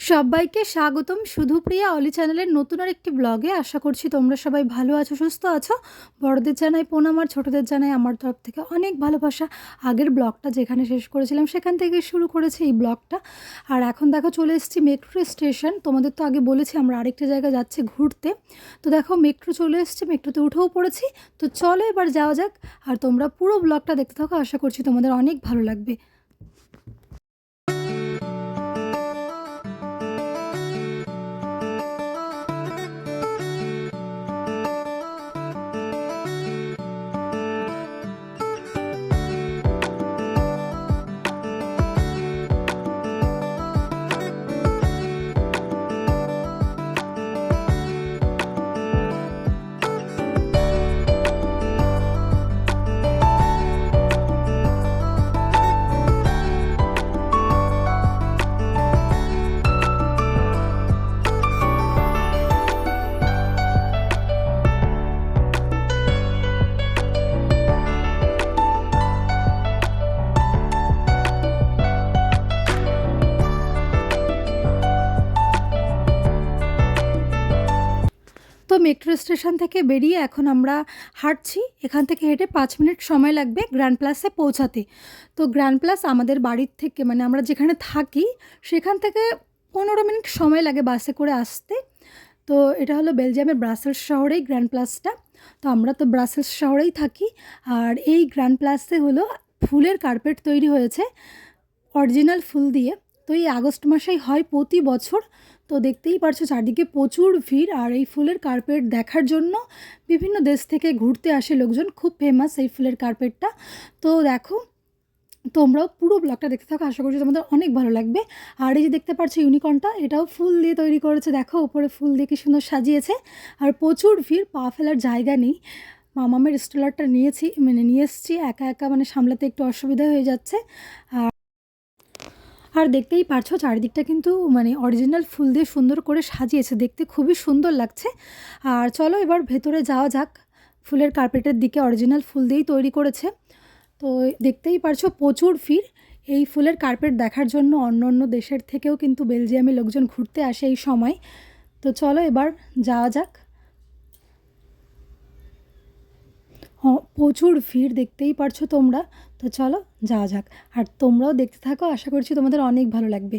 সবাইকে স্বাগতম। শুধুপ্রিয়া অলি চ্যানেলের নতুন আর একটি ব্লগে আশা করছি তোমরা সবাই ভালো আছো, সুস্থ আছো। বড়দের জানাই প্রণাম আর ছোটোদের জানাই আমার তরফ থেকে অনেক ভালোবাসা। আগের ব্লগটা যেখানে শেষ করেছিলাম, সেখান থেকে শুরু করেছি এই ব্লগটা। আর এখন দেখো চলে এসেছি মেট্রো স্টেশন। তোমাদের তো আগে বলেছি আমরা আরেকটা জায়গায় যাচ্ছি ঘুরতে। তো দেখো মেট্রো চলে এসেছি, মেট্রোতে উঠেও পড়েছি। তো চলো এবার যাওয়া যাক। আর তোমরা পুরো ব্লগটা দেখতে থাকো, আশা করছি তোমাদের অনেক ভালো লাগবে। মেট্রো স্টেশন থেকে বেরিয়ে এখন আমরা হাঁটছি। এখান থেকে হেঁটে পাঁচ মিনিট সময় লাগবে গ্র্যান্ড প্লাসে পৌঁছাতে। তো গ্র্যান্ড প্লাস আমাদের বাড়ির থেকে মানে আমরা যেখানে থাকি, সেখান থেকে পনেরো মিনিট সময় লাগে বাসে করে আসতে। তো এটা হলো বেলজিয়ামের ব্রাসেলস শহরেই গ্র্যান্ড প্লাসটা তো আমরা তো ব্রাসেলস শহরেই থাকি। আর এই গ্র্যান্ড প্লাসে হলো ফুলের কার্পেট তৈরি হয়েছে অরিজিনাল ফুল দিয়ে। তো এই আগস্ট মাসেই হয় প্রতি বছর তো দেখতেই পারছ চারদিকে প্রচুর ভিড় আর এই ফুলের কার্পেট দেখার জন্য বিভিন্ন দেশ থেকে ঘুরতে আসে লোকজন। খুব ফেমাস এই ফুলের কার্পেটটা তো দেখো, তোমরাও পুরো ব্লগটা দেখতে থাকো। আশা করছি তোমাদের অনেক ভালো লাগবে। আর এই যে দেখতে পাচ্ছ ইউনিকর্নটা এটাও ফুল দিয়ে তৈরি করেছে। দেখো, উপরে ফুল দিয়ে কি সুন্দর সাজিয়েছে। আর প্রচুর ভিড়, পা ফেলার জায়গা নেই। মামামের স্টলারটা নিয়েছি মানে নিয়ে এসেছি। একা একা মানে সামলাতে একটু অসুবিধা হয়ে যাচ্ছে। আর আর দেখতেই পারছ চারিদিকটা কিন্তু মানে অরিজিনাল ফুল দিয়ে সুন্দর করে সাজিয়েছে। দেখতে খুবই সুন্দর লাগছে। আর চলো এবার ভেতরে যাওয়া যাক। ফুলের কার্পেটের দিকে অরিজিনাল ফুল দিয়েই তৈরি করেছে। তো দেখতেই পারছ প্রচুর ভিড়। এই ফুলের কার্পেট দেখার জন্য অন্য অন্য দেশের থেকেও কিন্তু বেলজিয়ামে লোকজন ঘুরতে আসে এই সময়। তো চলো এবার যাওয়া যাক। প্রচুর ভিড় দেখতেই পারছ তোমরা। তো চলো, যাওয়া যাক। আর তোমরাও দেখতে থাকো, আশা করছি তোমাদের অনেক ভালো লাগবে।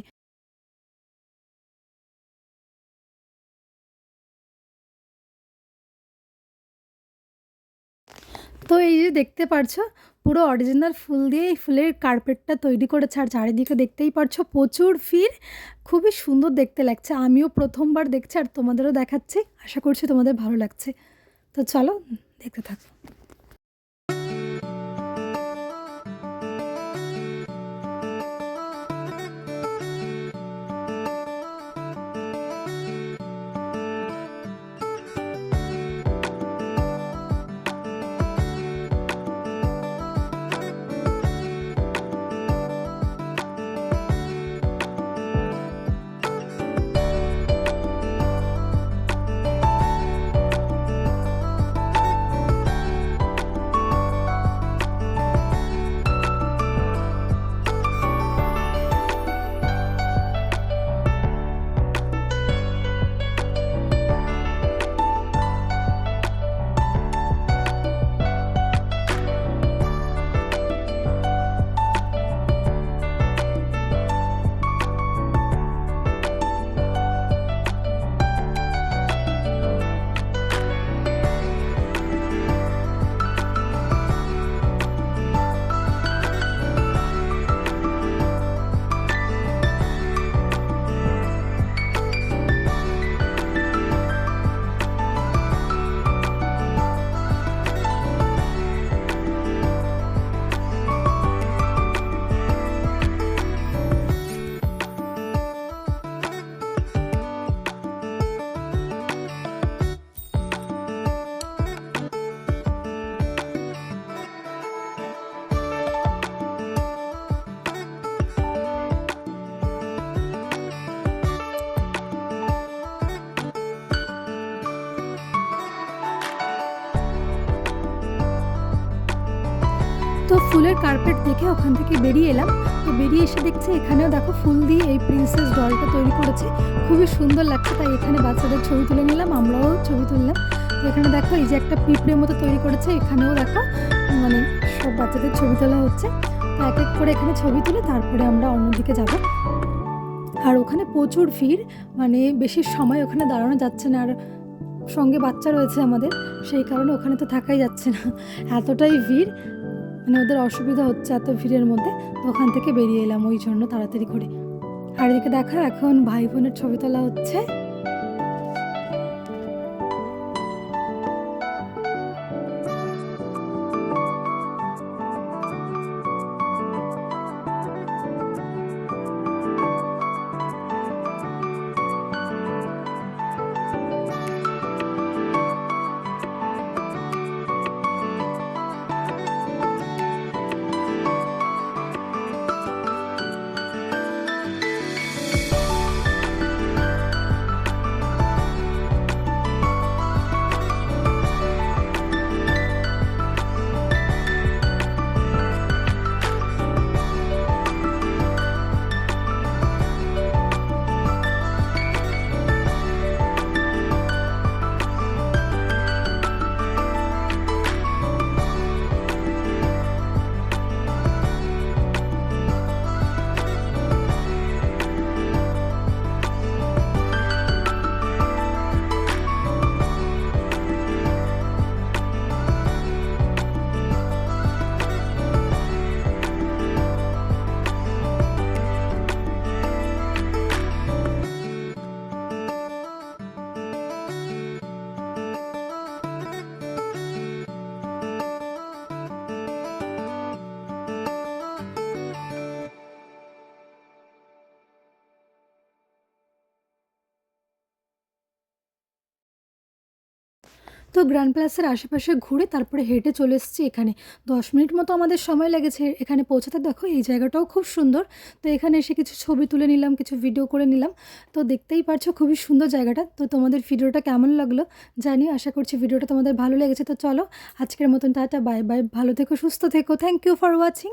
তো এই যে দেখতে পারছ, পুরো অরিজিনাল ফুল দিয়ে এই ফুলের কার্পেটটা তৈরি করেছে। আর চারিদিকে দেখতেই পারছ, প্রচুর ভিড়। খুবই সুন্দর দেখতে লাগছে। আমিও প্রথমবার দেখছি আর তোমাদেরও দেখাচ্ছি। আশা করছি তোমাদের ভালো লাগছে। তো চলো, দেখতে থাকো। ফুলের কার্পেট দেখে ওখান থেকে বেরিয়ে এলাম। তো বেরিয়ে এসে দেখছি এখানেও দেখো ফুল দিয়ে এই প্রিন্সেস ডলটা তৈরি করেছে। খুবই সুন্দর লাগছে, তাই এখানে বাচ্চাদের ছবি তুলে নিলাম, আমরাও ছবি তুললাম। এখানে দেখো এই যে একটা পিঁপড়ের মতো তৈরি করেছে, এখানেও দেখো মানে সব বাচ্চাদের ছবি তোলা হচ্ছে। তো এক এক করে এখানে ছবি তুলে তারপরে আমরা অন্যদিকে যাব। আর ওখানে প্রচুর ভিড় মানে বেশি সময় ওখানে দাঁড়ানো যাচ্ছে না। আর সঙ্গে বাচ্চা রয়েছে আমাদের, সেই কারণে ওখানে তো থাকাই যাচ্ছে না। এতটাই ভিড় মানে ওদের অসুবিধা হচ্ছে এত ভিড়ের মধ্যে, তো ওখান থেকে বেরিয়ে এলাম ওই জন্য তাড়াতাড়ি করে। আর এদিকে দেখা, এখন ভাই বোনের ছবি তোলা হচ্ছে। তো গ্র্যান্ড প্লাসের আশেপাশে ঘুরে তারপরে হেঁটে চলে এসেছি এখানে। দশ মিনিট মতো আমাদের সময় লেগেছে এখানে পৌঁছাতে। দেখো, এই জায়গাটাও খুব সুন্দর। তো এখানে এসে কিছু ছবি তুলে নিলাম, কিছু ভিডিও করে নিলাম। তো দেখতেই পারছ খুবই সুন্দর জায়গাটা। তো তোমাদের ভিডিওটা কেমন লাগল জানি আশা করছি ভিডিওটা তোমাদের ভালো লেগেছে। তো চলো, আজকের মতন টাটা, বাই বাই। ভালো থেকো, সুস্থ থেকো। Thank you for watching